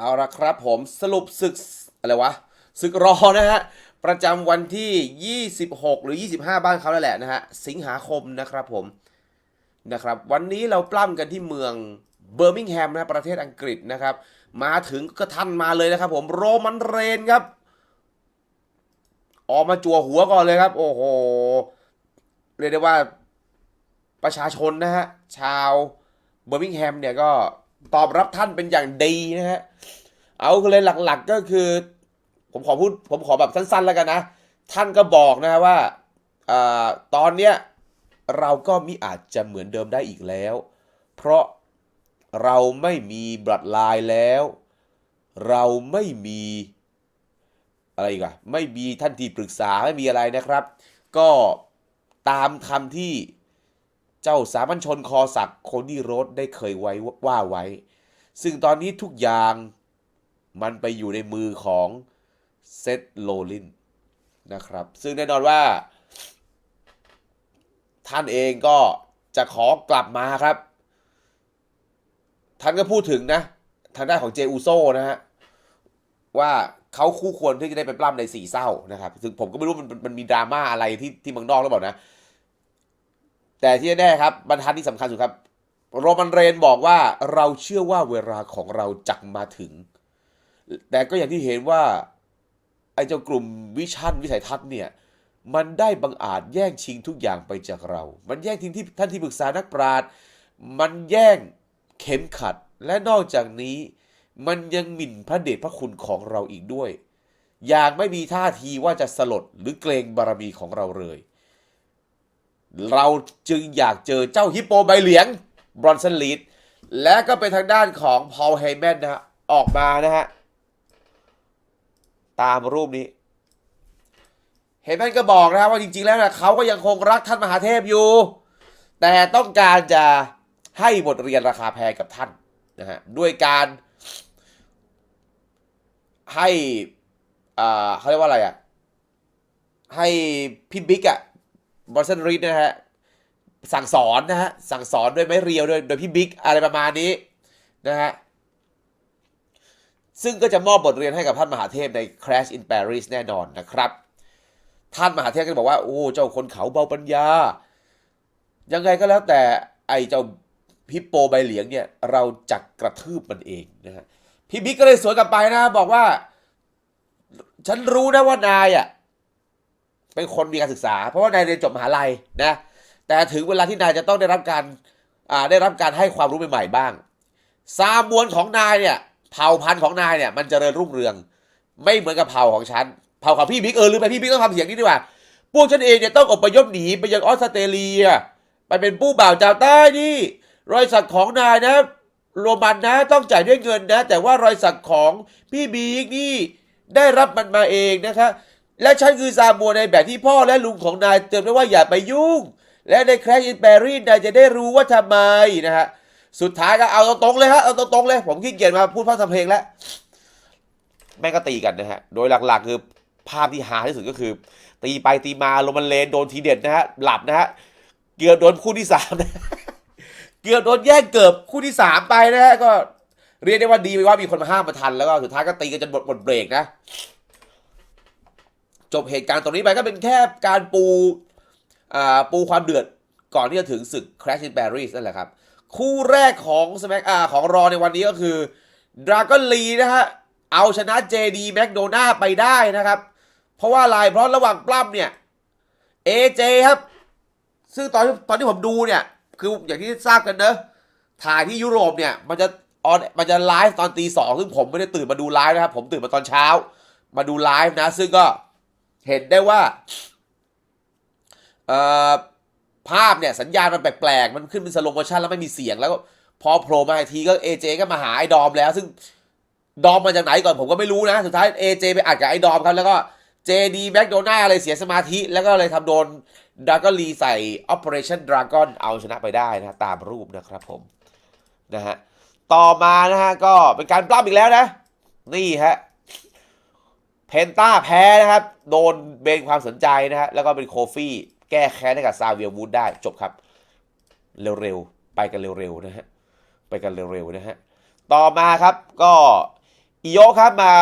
เอาละครับผมสรุปศึกอะไรวะศึกรอนะฮะประจำวันที่ 26 หรือ 25 บ้านเขาแล้วแหละนะฮะสิงหาคมนะครับผมนะครับวันนี้เราปล้ำกันที่เมืองเบอร์มิงแฮมนะประเทศอังกฤษนะครับ มาถึงก็ทันมาเลยนะครับผมโรมันเรนครับ ออกมาจั่วหัวก่อนเลยครับ โอ้โหเรียกได้ว่าประชาชนนะฮะชาวเบอร์มิงแฮมเนี่ยก็ ตอบรับท่านเป็นอย่างดีนะฮะ เอาเลยหลักๆก็คือ ผมขอพูดผมขอแบบสั้นๆแล้วกันนะ ท่านก็บอกนะว่าอตอนเนี้ยเราก็มิอาจจะเหมือนเดิมได้อีกแล้ว เพราะเราไม่มีบัตรลายแล้ว เราไม่มีอะไรอีกอะไม่มีท่านที่ปรึกษาไม่มีอะไรนะครับ ก็ตามคำที่ เจ้าสามัญชนคอสักโคนี่โรสได้เคยไว้ว่าไว้ ซึ่งตอนนี้ทุกอย่างมันไปอยู่ในมือของเซตโลลินนะครับ ซึ่งแน่นอนว่า ท่านเองก็จะขอกลับมาครับ ท่านก็พูดถึงนะ ทางด้านของเจอูโซนะฮะ ว่าเขาคู่ควรที่จะได้ไปปล้ำในสี่เศร้านะครับ ซึ่งผมก็ไม่รู้มันมันมันมีดราม่าอะไรที่ที่เมืองนอกหรือเปล่านะ แต่ที่แน่ครับบรรทัดที่สำคัญสุดครับ โรมันเรนบอกว่าเราเชื่อว่าเวลาของเราจักมาถึง แต่ก็อย่างที่เห็นว่าไอ้เจ้ากลุ่มวิชั่นวิสัยทัศน์เนี่ยมันได้บังอาจแย่งชิงทุกอย่างไปจากเรา มันแย่งทิ้งที่ท่านที่ปรึกษานักปราชญ์มันแย่งเข็มขัด และนอกจากนี้ มันยังหมิ่นพระเดชพระคุณของเราอีกด้วย อย่างไม่มีท่าทีว่าจะสลดหรือเกรงบารมีของเราเลย เราจึงอยากเจอเจ้าฮิปโปใบเหลียงบรอนสันลีดและก็เป็นทางด้านของพอลเฮแมนนะฮะออกมานะฮะ ตามรูปนี้เฮแมนก็บอกนะฮะว่าจริง ๆ แล้วนะเขาก็ยังคงรักท่านมหาเทพอยู่ แต่ต้องการจะให้บทเรียนราคาแพงกับท่านนะฮะด้วยการให้อ่าเขาเรียกว่าอะไรอะ ให้พี่บิ๊กอะ บอสตันรีดนะฮะสั่งสอนนะฮะสั่งสอนด้วยไม้เรียวโดยโดยพี่บิ๊กอะไรประมาณนี้นะฮะซึ่งก็จะมอบบทเรียนให้กับท่านมหาเทพใน Crash in Paris แน่นอนนะครับ ท่านมหาเทพก็บอกว่า โอ้เจ้าคนเขาเบาปัญญา ยังไงก็แล้วแต่ไอเจ้าพิปโปใบเหลียงเนี่ย เราจักกระทืบมันเองนะฮะพี่บิ๊กก็เลยสวนกลับไปนะ บอกว่า ฉันรู้นะว่านายอะ เป็นคนมีการศึกษา เพราะว่านายเรียนจบมหาลัยนะแต่ถึงเวลาที่นายจะต้องได้รับการได้รับการให้ความรู้ใหม่ๆบ้าง ซามวลของนายเนี่ยเผ่าพันธุ์ของนายเนี่ยมันจเจริญรุ่งเรือง ไม่เหมือนกับเผ่าของฉันเผ่าของพี่บิ๊กเออหรือไปพี่บิ๊กต้องทำเสียงนี้ดีกว่าพวกฉันเองเนี่ยต้องอพยพหนีไปยังออสเตรเลีย ไปเป็นผู้บ่าวชาวใต้นี่ รอยสักของนายนะ โรมันนะต้องจ่ายด้วยเงินนะ แต่ว่ารอยสักของพี่บิ๊กนี่ได้รับมันมาเองนะคะ และฉันคือซามัวในแบบที่พ่อและลุงของนายเตือนไว้ว่าอย่าไปยุ่ง และในแครชอินแปรีนายจะได้รู้ว่าทำไมนะฮะ สุดท้ายก็เอาตรงๆเลยฮะเอาตรงๆเลย ผมขี้เกียจมาพูดพร่ำทำเพลงแล้ว แม่งก็ตีกันนะฮะ โดยหลักๆคือภาพที่หาที่สุดก็คือ ตีไปตีมาโรมันเลนโดนทีเด็ดนะฮะ หลับนะฮะ เกือบโดนคู่ที่สามนะเกือบโดนแย่งเกือบคู่ที่สามไปนะฮะก็เรียกได้ว่าดีไปว่ามีคนมาห้ามมาทันแล้วก็สุดท้ายก็ตีกันจนหมดหมดเบรกนะ จบเหตุการณ์ตรงนี้ไปก็เป็นแค่การปูปูความเดือดก่อนที่จะถึงศึก Crash in Paris นั่นแหละครับ คู่แรกของ Smack อ่าของรอในวันนี้ก็คือ Dragon Lee นะฮะ เอาชนะ JD McDonough ไปได้นะครับ เพราะว่าอะไรเพราะระหว่างปล้ำเนี่ย AJ ครับ ซึ่งตอนที่ตอนที่ผมดูเนี่ย คืออย่างที่ทราบกันเนอะถ่ายที่ยุโรปเนี่ย มันจะออนมันจะไลฟ์ตอนตีสองซึ่งผมไม่ได้ตื่นมาดูไลฟ์นะครับ ผมตื่นมาตอนเช้า มาดูไลฟ์นะ ซึ่งก็ เห็นได้ว่าภาพเนี่ยสัญญาณมันแปลกๆ มันขึ้นเป็นสโลโมชันแล้วไม่มีเสียงแล้วพอโผล่มาทีก็เอเจก็มาหาไอ้ดอมแล้ว ซึ่งดอมมาจากไหนก่อนผมก็ไม่รู้นะ สุดท้ายเอเจไปอัดกับไอ้ดอมครับ แล้วก็เจดีแบ็กโดน่าอะไรเสียสมาธิ แล้วก็เลยทำโดนดราก้อนลีใส่ Operation Dragon เอาชนะไปได้นะ ตามรูปนะครับผมนะฮะต่อมานะฮะก็เป็นการปล้ำอีกแล้วนะ นี่ฮะ เพนต้าแพ้นะครับ โดนเบนความสนใจนะฮะแล้วก็เป็นโคฟี่แก้แค้นให้กับซาเวียวูดได้จบครับ เร็วๆ ไปกันเร็วๆนะฮะไปกันเร็วๆนะฮะต่อมาครับก็อิโยครับมา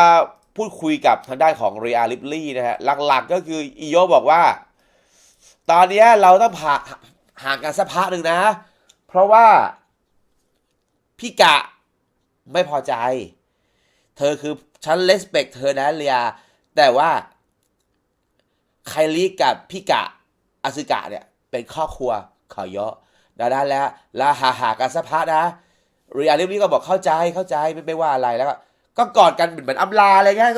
พูดคุยกับทางด้านของเรียลิปลี่นะฮะหลักๆก็คืออิโยบอกว่า ตอนนี้เราต้องผ่าห่างกันสักพักหนึ่งนะ เพราะว่าพี่กะไม่พอใจ เธอคือ ฉันเลสเ c กเธอนะเรียแต่ว่าไคลีกับพี่กะอาซึกะเนี่ย เป็นครอบครัวขอยะดังนั้นแล้วลาหาหากันสักพักนะเรียลิปลี่ก็บอกเข้าใจเข้าใจไม่ไม่ว่าอะไรแล้วก็ก็กอดกันเหมือนเหมือนอำลาอะไรเงี้ย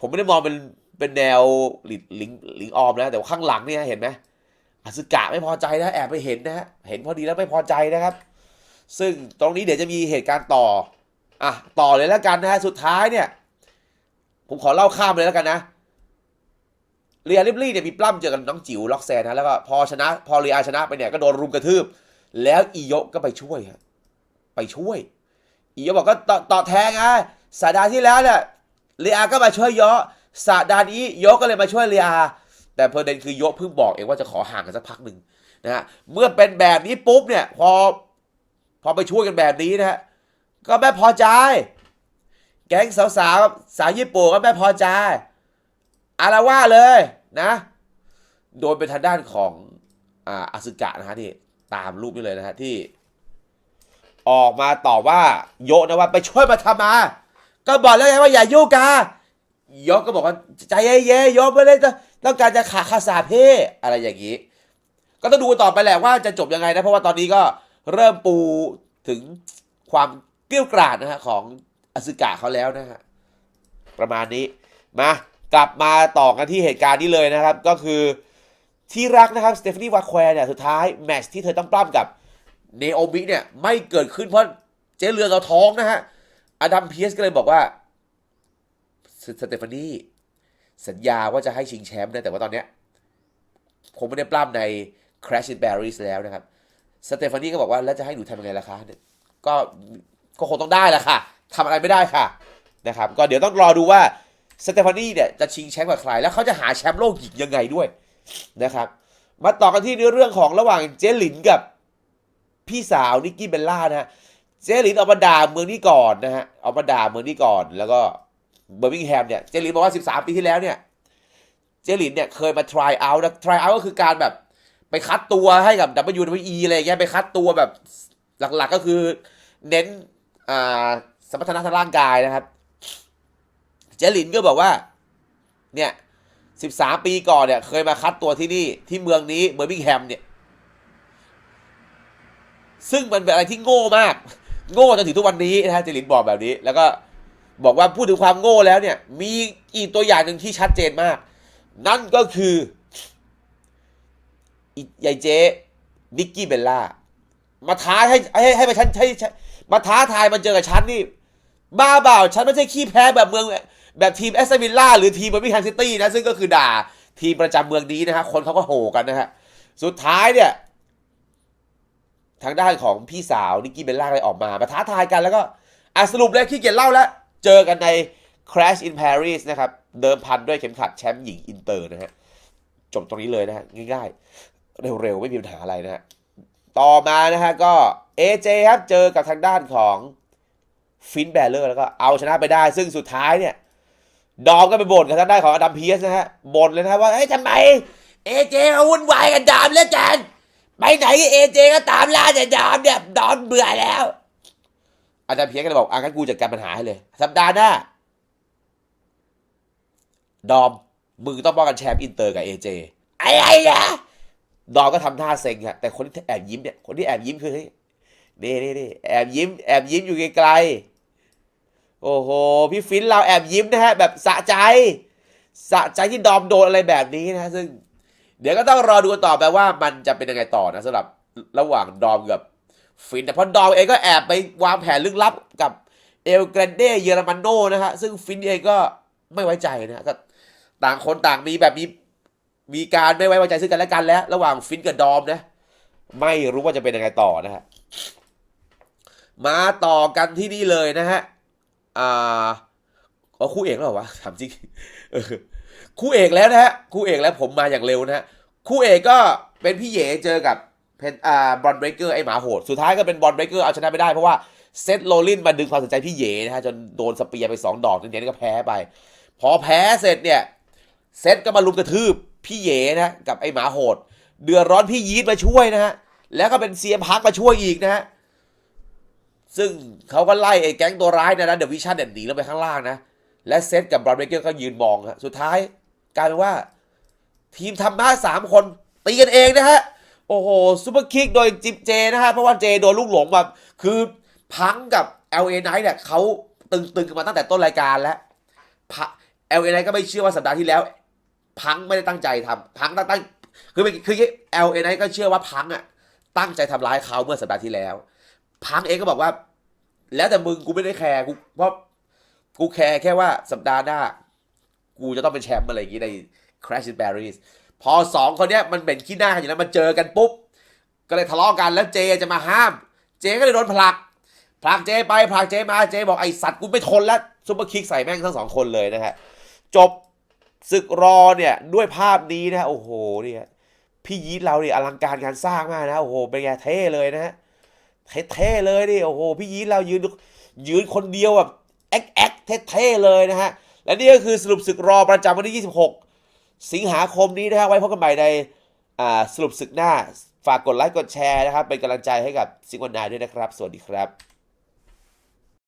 ผมไม่ได้มองเป็นเป็นแนวหลิงหลิงหลิงออมนะ แต่ว่าข้างหลังเนี่ยเห็นไหมอาซึกะไม่พอใจนะแอบไปเห็นนะฮะเห็นพอดีแล้วไม่พอใจนะครับ ซึ่งตรงนี้เดี๋ยวจะมีเหตุการณ์ต่อ อะต่อเลยแล้วกันนะฮะสุดท้ายเนี่ย ผมขอเล่าข้ามเลยแล้วกันนะเรียลิบลี่เนี่ยมีปล้ำเจอกับน้องจิ๋วล็อกแซนนะแล้วก็พอชนะ พอเรียชนะไปเนี่ยก็โดนรุมกระทืบ แล้วอีโยะก็ไปช่วยฮะไปช่วย อีโยะบอกก็ต่อต่อแทงไงสัปดาห์ที่แล้วเนี่ยเรียก็มาช่วยโยะสัปดาห์นี้โยะก็เลยมาช่วยเรียแต่ประเด็นคือโยะเพิ่งบอกเองว่าจะขอห่างกันสักพักหนึ่งนะฮะเมื่อเป็นแบบนี้ปุ๊บเนี่ย พอ พอไปช่วยกันแบบนี้นะฮะ ก็ไม่พอใจ แก๊งสาวสาวสาวญี่ปุ่นก็ไม่พอใจอาละว่าเลยนะ โดยเป็นทางด้านของอ่าอาซึกะนะฮะที่ตามรูปนี้เลยนะฮะที่ ออกมาตอบว่าโยนะว่าไปช่วยมาทำมา ก็บอกแล้วไงว่าอย่ายุ่งกันโยก็บอกว่าใจเย็นๆโยะไม่ได้ต้องต้องการจะขาคาสาเพ่อะไรอย่างนี้ ก็ต้องดูต่อไปแหละว่าจะจบยังไงนะเพราะว่าตอนนี้ก็เริ่มปูถึงความ เกลี้ยวกราดนะฮะของอสึกะเขาแล้วนะฮะประมาณนี้มากลับมาต่อกันที่เหตุการณ์นี้เลยนะครับ ก็คือที่รักนะครับสเตฟานีวาแควร์เนี่ยสุดท้ายแมตช์ที่เธอต้องปล้ำกับเนโอมิเนี่ยไม่เกิดขึ้นเพราะเจ๊เรือเราท้องนะฮะอดัมเพียสก็เลยบอกว่าสสเตฟานีสัญญาว่าจะให้ชิงแชมป์นะแต่ว่าตอนเนี้ยคงไม่ได้ปล้ำใน Crash in Paris แล้วนะครับ สเตฟานีก็บอกว่าแล้วจะให้หนูทำยังไงล่ะคะ ก็ ก็คงต้องได้แหละค่ะทำอะไรไม่ได้ค่ะนะครับก็เดี๋ยวต้องรอดูว่าสเตฟานีเนี่ยจะชิงแชมป์กับใคร แล้วเขาจะหาแชมป์โลกหญิงยังไงด้วยนะครับ มาต่อกันที่เรื่องของระหว่างเจลินกับพี่สาวนิกกี้เบลล่านะฮะเจลินเอามาด่าเมืองนี้ก่อนนะฮะเอามาด่าเมืองนี้ก่อน แล้วก็เบอร์มิงแฮมเนี่ยเจลินบอกว่า 13 ปีที่แล้วเนี่ยเจลินเนี่ยเคยมา try out นะ try out ก็คือการแบบไปคัดตัวให้กับ WWE อะไรเงี้ยไปคัดตัวแบบหลักๆก็คือเน้น สมรรถนะทางร่างกายนะครับ เจลินก็บอกว่า เนี่ย13ปีก่อนเนี่ย เคยมาคัดตัวที่นี่ที่เมืองนี้เบอร์มิงแฮมเนี่ย ซึ่งมันเป็นอะไรที่โง่มาก โง่จนถึงทุกวันนี้นะฮะเจลินบอกแบบนี้ แล้วก็บอกว่าพูดถึงความโง่แล้วเนี่ย มีอีกตัวอย่างหนึ่งที่ชัดเจนมาก นั่นก็คืออียายเจ๊นิกกี้เบลล่ามาท้าให้ให้ให้มาฉันให้ให้ มาท้าทายมาเจอกับฉันนี่บ้าเปล่าฉันไม่ใช่ขี้แพ้แบบเมืองแบบทีมแอสตันวิลล่าหรือทีมเบอร์มิงแฮมซิตี้นะ ซึ่งก็คือด่าทีมประจำเมืองนี้นะฮะคนเขาก็โห่กันนะฮะสุดท้ายเนี่ย ทางด้านของพี่สาวนิกกี้เบลล่าเลยออกมามาท้าทายกันแล้วก็อะสรุปเลยขี้เกียจเล่าแล้ว เจอกันใน Crash in Paris นะครับ เดิมพันด้วยเข็มขัดแชมป์หญิงอินเตอร์นะฮะ จบตรงนี้เลยนะฮะ ง่ายๆ เร็วๆ ไม่มีปัญหาอะไรนะฮะ ต่อมานะฮะก็ AJ ครับเจอกับทางด้านของฟินแบลเลอร์แล้วก็เอาชนะไปได้ ซึ่งสุดท้ายเนี่ย ดอมก็ไปบ่นกับทางด้านของอดัมเพียสนะฮะบ่นเลยนะว่าเฮ้ยทำไม AJ เขาวุ่นวายกับดอมเลือเกินไปไหนเอเจก็ตามล่าแต่ดอมเนี่ยดอมเบื่อแล้วอาจารย์เพียก็เลยบอกอะงั้นกูจัดการปัญหาให้เลย สัปดาห์หน้า ดอมมึงต้องป้องกันแชมป์อินเตอร์กับเอเจอะไรนะ ดอมก็ทำท่าเซ็งอะแต่คนที่แอบยิ้มเนี่ย คนที่แอบยิ้มคือเฮ้ยนี่นี่นี่แอบยิ้ม แอบยิ้มอยู่ไกลๆ โอ้โห พี่ฟินเราแอบยิ้มนะฮะ แบบสะใจ สะใจที่ดอมโดนอะไรแบบนี้นะ ซึ่ง เดี๋ยวก็ต้องรอดูกันต่อไปว่ามันจะเป็นยังไงต่อนะสำหรับระหว่างดอมกับฟิน แต่พราะดอมเองก็แอบไปวางแผนลึกลับกับเอลแกรนเดเยอรมันโนนะฮะ ซึ่งฟินเองก็ไม่ไว้ใจนะฮะก็ต่างคนต่างมีแบบมี มีการไม่ไว้วางใจซึ่งกันและกันแล้ว ระหว่างฟินกับดอมนะ ไม่รู้ว่าจะเป็นยังไงต่อนะฮะมาต่อกันที่นี่เลยนะฮะอ่าอ๋อคู่เอกแล้วเหรอวะถามจริงคู่เอกแล้วนะฮะคู่เอกแล้วผมมาอย่างเร็วนะฮะคู่เอกก็เป็นพี่เยเจอกับเพนอ่าบอลเบรกเกอร์ไอหมาโหด สุดท้ายก็เป็นบอลเบรกเกอร์เอาชนะไปได้เพราะว่าเซตโรลินมาดึงความสนใจพี่เยนะฮะจนโดนสเปียร์ไป 2 ดอกเน้นๆก็แพ้ไป พอแพ้เสร็จเนี่ย เซตก็มาลุมกระทืบ พี่เยนะกับไอหมาโหด เดือดร้อนพี่ยีดมาช่วยนะฮะแล้วก็เป็นเซียมพักมาช่วยอีกนะฮะซึ่งเขาก็ไล่ไอ้แก๊งตัวร้ายนยนะเดอะวิชั่นเด่นหนีลงไปข้างล่างนะและเซตกับบรอนเบเกอร์ก็ยืนมองฮะสุดท้ายกลายเป็นว่า ทีมทำหน้าสามคนตีกันเองนะฮะโอ้โหซูเปอร์คิกโดยจิบเจนะฮะเพราะว่าเจโดนลูกหลงมาคือพังกับ LA Knight เนี่ยเขาตึงๆกันมาตั้งแต่ต้นรายการแล้วพะ LA Knight ก็ไม่เชื่อว่าสัปดาห์ที่แล้ว พังไม่ได้ตั้งใจทำพังตั้งตั้งคือคือ LA Knight ก็เชื่อว่าพังอะตั้งใจทำร้ายเขาเมื่อสัปดาห์ที่แล้ว พังเองก็บอกว่า แล้วแต่มึงกูไม่ได้แคร์กูเพราะกูแคร์แค่ว่าสัปดาห์หน้า กูจะต้องเป็นแชมป์อะไรอย่างงี้ใน Crash in Paris พอสองคนเนี้ยมันเป็นขี้หน้ากันอยู่แล้วมาเจอกันปุ๊บ ก็เลยทะเลาะกันแล้วเจจะมาห้าม เจก็เลยโดนผลักผลักเจไปผลักเจมาเจบอกไอสัตว์กูไม่ทนแล้วซุปเปอร์คิกใส่แม่งทั้งสองคนเลยนะฮะจบ ศึกรอเนี่ยด้วยภาพนี้นะโอ้โหเนี่ยพี่ยีดเราเนี่ยอลังการการสร้างมากนะโอ้โหเป็นไงเท่เลยนะฮะเท่ๆเลยดิโอ้โหพี่ยีดเรายืนยืนคนเดียวแบบแอ๊กแอ๊กเท่ๆเลยนะฮะและนี่ก็คือสรุปศึกรอประจำวันที่ 26 สิงหาคมนี้นะฮะไว้พบกันใหม่ในสรุปศึกหน้า ฝากกดไลค์กดแชร์นะครับเป็นกำลังใจให้กับซิงวันนายด้วยนะครับ สวัสดีครับ